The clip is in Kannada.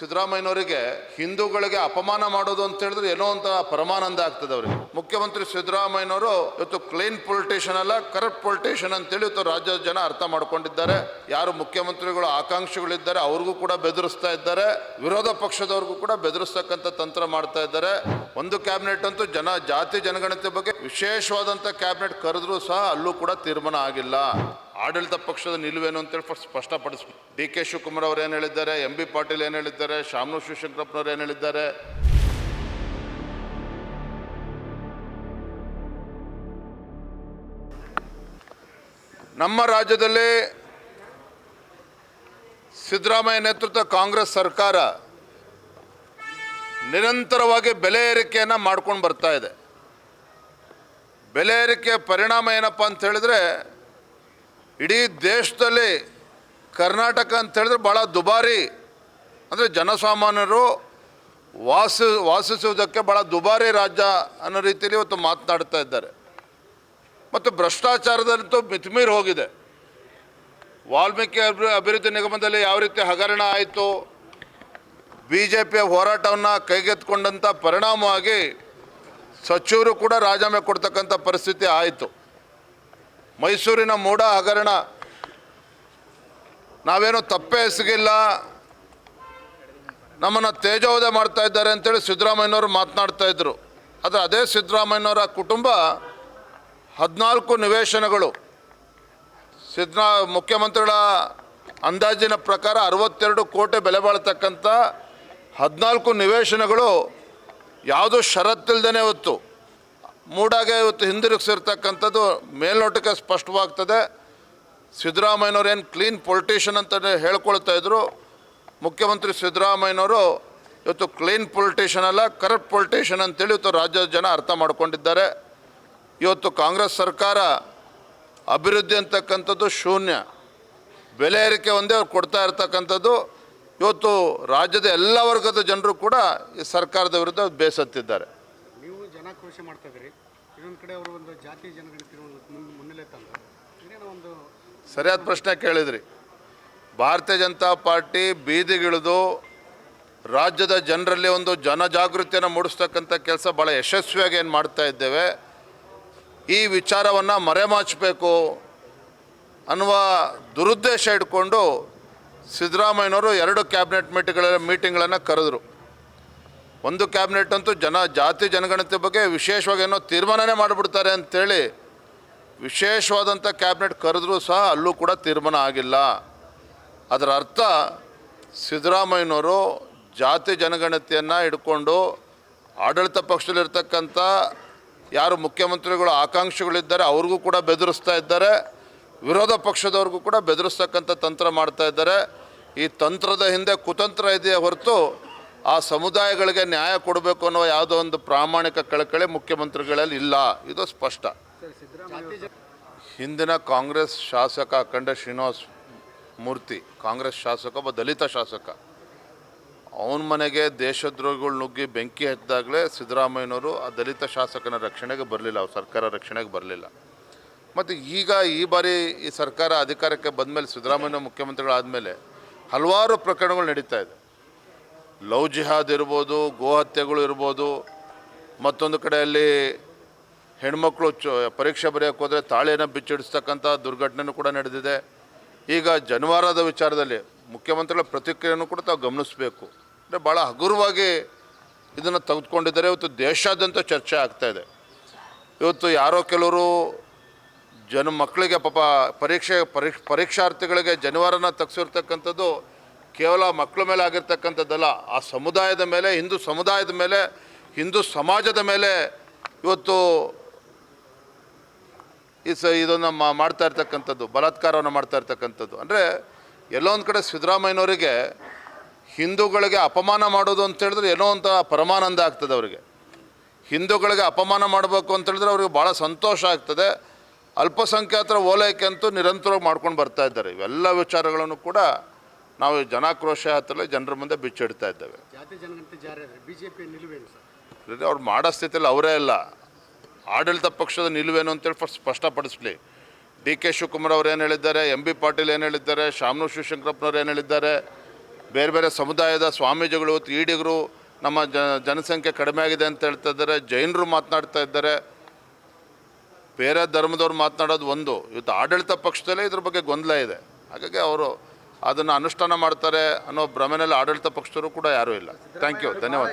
ಸಿದ್ದರಾಮಯ್ಯನವರಿಗೆ ಹಿಂದೂಗಳಿಗೆ ಅಪಮಾನ ಮಾಡೋದು ಅಂತ ಹೇಳಿದ್ರೆ ಏನೋ ಅಂತ ಪರಮಾನಂದ ಆಗ್ತದೆ ಅವರಿಗೆ. ಮುಖ್ಯಮಂತ್ರಿ ಸಿದ್ದರಾಮಯ್ಯನವರು ಇವತ್ತು ಕ್ಲೀನ್ ಪೊಲಿಟಿಷಿಯನ್ ಅಲ್ಲ ಕರಪ್ಟ್ ಪೊಲಿಟಿಷಿಯನ್ ಅಂತೇಳಿ ಇವತ್ತು ರಾಜ್ಯದ ಜನ ಅರ್ಥ ಮಾಡ್ಕೊಂಡಿದ್ದಾರೆ. ಯಾರು ಮುಖ್ಯಮಂತ್ರಿಗಳು ಆಕಾಂಕ್ಷಿಗಳಿದ್ದಾರೆ, ಅವ್ರಿಗೂ ಕೂಡ ಬೆದರಿಸ್ತಾ ಇದ್ದಾರೆ. ವಿರೋಧ ಪಕ್ಷದವ್ರಿಗೂ ಕೂಡ ಬೆದರಿಸ್ತಕ್ಕಂಥ ತಂತ್ರ ಮಾಡ್ತಾ ಇದ್ದಾರೆ. ಒಂದು ಕ್ಯಾಬಿನೆಟ್ ಅಂತೂ ಜನ, ಜಾತಿ ಜನಗಣತಿ ಬಗ್ಗೆ ವಿಶೇಷವಾದಂಥ ಕ್ಯಾಬಿನೆಟ್ ಕರೆದ್ರೂ ಸಹ ಅಲ್ಲೂ ಕೂಡ ತೀರ್ಮಾನ ಆಗಿಲ್ಲ. ಆಡಳಿತ ಪಕ್ಷದ ನಿಲುವೇನು ಅಂತೇಳಿ ಫಸ್ಟ್ ಸ್ಪಷ್ಟಪಡಿಸ್ ಡಿ ಕೆ ಶಿವಕುಮಾರ್ ಅವ್ರು ಏನು ಹೇಳಿದ್ದಾರೆ? ಎಂ ಬಿ ಪಾಟೀಲ್ ಏನು ಹೇಳಿದ್ದಾರೆ? ಶಾಮನು ಶಿವಶಂಕರಪ್ಪನವ್ರು ಏನು ಹೇಳಿದ್ದಾರೆ? ನಮ್ಮ ರಾಜ್ಯದಲ್ಲಿ ಸಿದ್ದರಾಮಯ್ಯ ನೇತೃತ್ವ ಕಾಂಗ್ರೆಸ್ ಸರ್ಕಾರ ನಿರಂತರವಾಗಿ ಬೆಲೆ ಏರಿಕೆಯನ್ನು ಮಾಡ್ಕೊಂಡು ಬರ್ತಾ ಇದೆ. ಬೆಲೆ ಏರಿಕೆಯ ಪರಿಣಾಮ ಏನಪ್ಪ ಅಂತ ಹೇಳಿದ್ರೆ ಇಡೀ ದೇಶದಲ್ಲಿ ಕರ್ನಾಟಕ ಅಂತ ಹೇಳಿದ್ರೆ ಭಾಳ ದುಬಾರಿ. ಅಂದರೆ ಜನಸಾಮಾನ್ಯರು ವಾಸ, ವಾಸಿಸುವುದಕ್ಕೆ ಭಾಳ ದುಬಾರಿ ರಾಜ್ಯ ಅನ್ನೋ ರೀತಿಯಲ್ಲಿ ಇವತ್ತು ಮಾತನಾಡ್ತಾ ಇದ್ದಾರೆ. ಮತ್ತು ಭ್ರಷ್ಟಾಚಾರದಂತೂ ಮಿತಿಮೀರಿ ಹೋಗಿದೆ. ವಾಲ್ಮೀಕಿ ಅಭಿ- ಅಭಿವೃದ್ಧಿ ನಿಗಮದಲ್ಲಿ ಯಾವ ರೀತಿ ಹಗರಣ ಆಯಿತು ಬಿ ಜೆ ಪಿಯ ಹೋರಾಟವನ್ನು ಕೈಗೆತ್ತಿಕೊಂಡಂಥ ಪರಿಣಾಮವಾಗಿ ಸಚಿವರು ಕೂಡ ರಾಜೀನಾಮೆ ಕೊಡ್ತಕ್ಕಂಥ ಪರಿಸ್ಥಿತಿ ಆಯಿತು. ಮೈಸೂರಿನ ಮೂಢ ಹಗರಣ. ನಾವೇನು ತಪ್ಪೇ ಎಸಗಿಲ್ಲ. ನಮ್ಮನ್ನು ತೇಜೋವಧೆ ಮಾಡ್ತಾ ಇದ್ದಾರೆ ಅಂತೇಳಿ ಸಿದ್ದರಾಮಯ್ಯನವರು ಮಾತನಾಡ್ತಾ ಇದ್ರು. ಆದರೆ ಅದೇ ಸಿದ್ದರಾಮಯ್ಯನವರ ಕುಟುಂಬ ಹದಿನಾಲ್ಕು ನಿವೇಶನಗಳು. ಸಿದ್ದರಾ ಮುಖ್ಯಮಂತ್ರಿಗಳ ಅಂದಾಜಿನ ಪ್ರಕಾರ ಅರವತ್ತೆರಡು ಕೋಟಿ ಬೆಲೆ ಬಾಳ್ತಕ್ಕಂಥ ಹದಿನಾಲ್ಕು ನಿವೇಶನಗಳು ಯಾವುದೂ ಷರತ್ತಿಲ್ದೇ ಇವತ್ತು ಮೂಡಾಗೆ ಇವತ್ತು ಹಿಂದಿರುಗಿಸಿರ್ತಕ್ಕಂಥದ್ದು ಮೇಲ್ನೋಟಕ್ಕೆ ಸ್ಪಷ್ಟವಾಗ್ತದೆ. ಸಿದ್ದರಾಮಯ್ಯನವ್ರು ಏನು ಕ್ಲೀನ್ ಪೊಲಿಟಿಷಿಯನ್ ಅಂತ ಹೇಳ್ಕೊಳ್ತಾ ಇದ್ರು. ಮುಖ್ಯಮಂತ್ರಿ ಸಿದ್ದರಾಮಯ್ಯನವರು ಇವತ್ತು ಕ್ಲೀನ್ ಪೊಲಿಟಿಷಿಯನ್ ಅಲ್ಲ ಕರಪ್ಟ್ ಪೊಲಿಟಿಷಿಯನ್ ಅಂತೇಳಿ ಇವತ್ತು ರಾಜ್ಯದ ಜನ ಅರ್ಥ ಮಾಡ್ಕೊಂಡಿದ್ದಾರೆ. ಇವತ್ತು ಕಾಂಗ್ರೆಸ್ ಸರ್ಕಾರ ಅಭಿವೃದ್ಧಿ ಅಂತಕ್ಕಂಥದ್ದು ಶೂನ್ಯ. ಬೆಲೆ ಏರಿಕೆ ಒಂದೇ ಅವ್ರು ಕೊಡ್ತಾ ಇರ್ತಕ್ಕಂಥದ್ದು. ಇವತ್ತು ರಾಜ್ಯದ ಎಲ್ಲ ವರ್ಗದ ಜನರು ಕೂಡ ಈ ಸರ್ಕಾರದ ವಿರುದ್ಧ ಬೇಸತ್ತಿದ್ದಾರೆ. ಜನಾಕ್ರೋಶ ಮಾಡ್ತಾ ಇದ್ದೀರಿ. ಇನ್ನೊಂದು ಕಡೆ ಅವರು ಒಂದು ಜಾತಿ ಜನಗಣತಿ ಮುನ್ನೆಲೆ ತಂದು ಏನೇನೋ ಒಂದು ಸರಿಯಾದ ಪ್ರಶ್ನೆ ಕೇಳಿದ್ರಿ. ಭಾರತೀಯ ಜನತಾ ಪಾರ್ಟಿ ಬೀದಿಗಿಳಿದು ರಾಜ್ಯದ ಜನರಲ್ಲಿ ಒಂದು ಜನಜಾಗೃತಿಯನ್ನು ಮೂಡಿಸ್ತಕ್ಕಂಥ ಕೆಲಸ ಭಾಳ ಯಶಸ್ವಿಯಾಗಿ ಏನು ಮಾಡ್ತಾ ಇದ್ದೇವೆ. ಈ ವಿಚಾರವನ್ನು ಮರೆಮಾಚಬೇಕು ಅನ್ನುವ ದುರುದ್ದೇಶ ಇಟ್ಕೊಂಡು ಸಿದ್ದರಾಮಯ್ಯನವರು ಎರಡು ಕ್ಯಾಬಿನೆಟ್ ಮೀಟಿಂಗ್ಗಳ ಮೀಟಿಂಗ್ಗಳನ್ನು ಕರೆದರು. ಒಂದು ಕ್ಯಾಬಿನೆಟ್ ಅಂತೂ ಜನ, ಜಾತಿ ಜನಗಣತಿ ಬಗ್ಗೆ ವಿಶೇಷವಾಗಿ ಏನೋ ತೀರ್ಮಾನನೇ ಮಾಡಿಬಿಡ್ತಾರೆ ಅಂಥೇಳಿ ವಿಶೇಷವಾದಂಥ ಕ್ಯಾಬಿನೆಟ್ ಕರೆದ್ರೂ ಸಹ ಅಲ್ಲೂ ಕೂಡ ತೀರ್ಮಾನ ಆಗಿಲ್ಲ. ಅದರ ಅರ್ಥ ಸಿದ್ದರಾಮಯ್ಯನವರು ಜಾತಿ ಜನಗಣತಿಯನ್ನು ಇಟ್ಕೊಂಡು ಆಡಳಿತ ಪಕ್ಷದಲ್ಲಿರ್ತಕ್ಕಂಥ ಯಾರು ಮುಖ್ಯಮಂತ್ರಿಗಳು, ಆಕಾಂಕ್ಷಿಗಳಿದ್ದಾರೆ, ಅವ್ರಿಗೂ ಕೂಡ ಬೆದರಿಸ್ತಾ ಇದ್ದಾರೆ. ವಿರೋಧ ಪಕ್ಷದವ್ರಿಗೂ ಕೂಡ ಬೆದರಿಸ್ತಕ್ಕಂಥ ತಂತ್ರ ಮಾಡ್ತಾ ಇದ್ದಾರೆ. ಈ ತಂತ್ರದ ಹಿಂದೆ ಕುತಂತ್ರ ಇದೆಯೇ ಹೊರತು ಆ ಸಮುದಾಯಗಳಿಗೆ ನ್ಯಾಯ ಕೊಡಬೇಕು ಅನ್ನೋ ಯಾವುದೋ ಒಂದು ಪ್ರಾಮಾಣಿಕ ಕಳಕಳಿ ಮುಖ್ಯಮಂತ್ರಿಗಳಲ್ಲಿ ಇಲ್ಲ. ಇದು ಸ್ಪಷ್ಟ. ಹಿಂದಿನ ಕಾಂಗ್ರೆಸ್ ಶಾಸಕ ಅಖಂಡ ಶ್ರೀನಿವಾಸ್ ಮೂರ್ತಿ, ಕಾಂಗ್ರೆಸ್ ಶಾಸಕ ಒಬ್ಬ ದಲಿತ ಶಾಸಕ, ಅವನ ಮನೆಗೆ ದೇಶದ್ರೋಹಿಗಳು ನುಗ್ಗಿ ಬೆಂಕಿ ಹಚ್ಚಿದಾಗಲೇ ಸಿದ್ದರಾಮಯ್ಯನವರು ಆ ದಲಿತ ಶಾಸಕನ ರಕ್ಷಣೆಗೆ ಬರಲಿಲ್ಲ, ಅವ್ರ ಸರ್ಕಾರ ರಕ್ಷಣೆಗೆ ಬರಲಿಲ್ಲ. ಮತ್ತು ಈಗ ಈ ಬಾರಿ ಈ ಸರ್ಕಾರ ಅಧಿಕಾರಕ್ಕೆ ಬಂದಮೇಲೆ ಸಿದ್ದರಾಮಯ್ಯ ಮುಖ್ಯಮಂತ್ರಿಗಳಾದಮೇಲೆ ಹಲವಾರು ಪ್ರಕರಣಗಳು ನಡೀತಾ ಇದೆ. ಲವ್ ಜಿಹಾದ್ ಇರ್ಬೋದು ಗೋಹತ್ಯೆಗಳು ಇರ್ಬೋದು, ಮತ್ತೊಂದು ಕಡೆಯಲ್ಲಿ ಹೆಣ್ಮಕ್ಳು ಚ, ಪರೀಕ್ಷೆ ಬರೆಯೋಕ್ಕೆ ಹೋದರೆ ತಾಳಿಯನ್ನು ಬಿಚ್ಚಿಡಿಸ್ತಕ್ಕಂಥ ದುರ್ಘಟನೆಯೂ ಕೂಡ ನಡೆದಿದೆ. ಈಗ ಜನವಾರದ ವಿಚಾರದಲ್ಲಿ ಮುಖ್ಯಮಂತ್ರಿಗಳ ಪ್ರತಿಕ್ರಿಯೆಯನ್ನು ಕೂಡ ತಾವು ಗಮನಿಸಬೇಕು. ಅಂದರೆ ಭಾಳ ಹಗುರವಾಗಿ ಇದನ್ನು ತೆಗೆದುಕೊಂಡಿದ್ದಾರೆ. ಇವತ್ತು ದೇಶಾದ್ಯಂತ ಚರ್ಚೆ ಆಗ್ತಾ ಇದೆ. ಇವತ್ತು ಯಾರೋ ಕೆಲವರು ಜನ ಮಕ್ಕಳಿಗೆ ಪಾಪ ಪರೀಕ್ಷೆ, ಪರೀಕ್ಷ್, ಪರೀಕ್ಷಾರ್ಥಿಗಳಿಗೆ ಜನವಾರನ ತಗ್ಸಿರ್ತಕ್ಕಂಥದ್ದು ಕೇವಲ ಮಕ್ಕಳ ಮೇಲೆ ಆಗಿರ್ತಕ್ಕಂಥದ್ದಲ್ಲ, ಆ ಸಮುದಾಯದ ಮೇಲೆ, ಹಿಂದೂ ಸಮುದಾಯದ ಮೇಲೆ, ಹಿಂದೂ ಸಮಾಜದ ಮೇಲೆ ಇವತ್ತು ಈ ಸ ಇದನ್ನು ಮಾಡ್ತಾ ಇರ್ತಕ್ಕಂಥದ್ದು, ಬಲಾತ್ಕಾರವನ್ನು ಮಾಡ್ತಾ ಇರ್ತಕ್ಕಂಥದ್ದು. ಅಂದರೆ ಎಲ್ಲೋ ಒಂದು ಕಡೆ ಸಿದ್ದರಾಮಯ್ಯನವರಿಗೆ ಹಿಂದೂಗಳಿಗೆ ಅಪಮಾನ ಮಾಡೋದು ಅಂತ ಹೇಳಿದ್ರೆ ಏನೋ ಅಂತ ಪರಮಾನಂದ ಆಗ್ತದೆ ಅವರಿಗೆ. ಹಿಂದೂಗಳಿಗೆ ಅಪಮಾನ ಮಾಡಬೇಕು ಅಂತ ಹೇಳಿದ್ರೆ ಅವ್ರಿಗೆ ಭಾಳ ಸಂತೋಷ ಆಗ್ತದೆ. ಅಲ್ಪಸಂಖ್ಯಾತರ ಓಲೈಕೆ ಅಂತೂ ನಿರಂತರವಾಗಿ ಮಾಡ್ಕೊಂಡು ಬರ್ತಾ ಇದ್ದಾರೆ. ಇವೆಲ್ಲ ವಿಚಾರಗಳನ್ನು ಕೂಡ ನಾವು ಜನಾಕ್ರೋಶ ಹತ್ತಲ್ಲ ಜನರ ಮುಂದೆ ಬಿಚ್ಚಿಡ್ತಾ ಇದ್ದೇವೆ. ಅವ್ರು ಮಾಡೋ ಸ್ಥಿತಿಯಲ್ಲಿ ಅವರೇ ಇಲ್ಲ. ಆಡಳಿತ ಪಕ್ಷದ ನಿಲುವೇನು ಅಂತೇಳಿ ಫಸ್ಟ್ ಸ್ಪಷ್ಟಪಡಿಸ್ಲಿ. ಡಿ ಕೆ ಶಿವಕುಮಾರ್ ಅವ್ರು ಏನು ಹೇಳಿದ್ದಾರೆ ಎಂ ಬಿ ಪಾಟೀಲ್ ಏನು ಹೇಳಿದ್ದಾರೆ ಶಾಮನು ಶಿವಶಂಕರಪ್ಪನವ್ರು ಏನು ಹೇಳಿದ್ದಾರೆ ಬೇರೆ ಬೇರೆ ಸಮುದಾಯದ ಸ್ವಾಮೀಜಿಗಳು ಈಡಿಗರು ನಮ್ಮ ಜನಸಂಖ್ಯೆ ಕಡಿಮೆ ಆಗಿದೆ ಅಂತ ಹೇಳ್ತಾ ಇದ್ದಾರೆ ಜೈನರು ಮಾತನಾಡ್ತಾ ಇದ್ದಾರೆ. ಬೇರೆ ಧರ್ಮದವ್ರು ಮಾತನಾಡೋದು ಒಂದು. ಇವತ್ತು ಆಡಳಿತ ಪಕ್ಷದಲ್ಲೇ ಇದ್ರ ಬಗ್ಗೆ ಗೊಂದಲ ಇದೆ. ಹಾಗಾಗಿ ಅವರು ಅದನ್ನು ಅನುಷ್ಠಾನ ಮಾಡ್ತಾರೆ ಅನ್ನೋ ಭ್ರಮೆನಲ್ಲಿ ಆಡಳಿತ ಪಕ್ಷದವರು ಕೂಡ ಯಾರೂ ಇಲ್ಲ. ಥ್ಯಾಂಕ್ ಯು ಧನ್ಯವಾದ.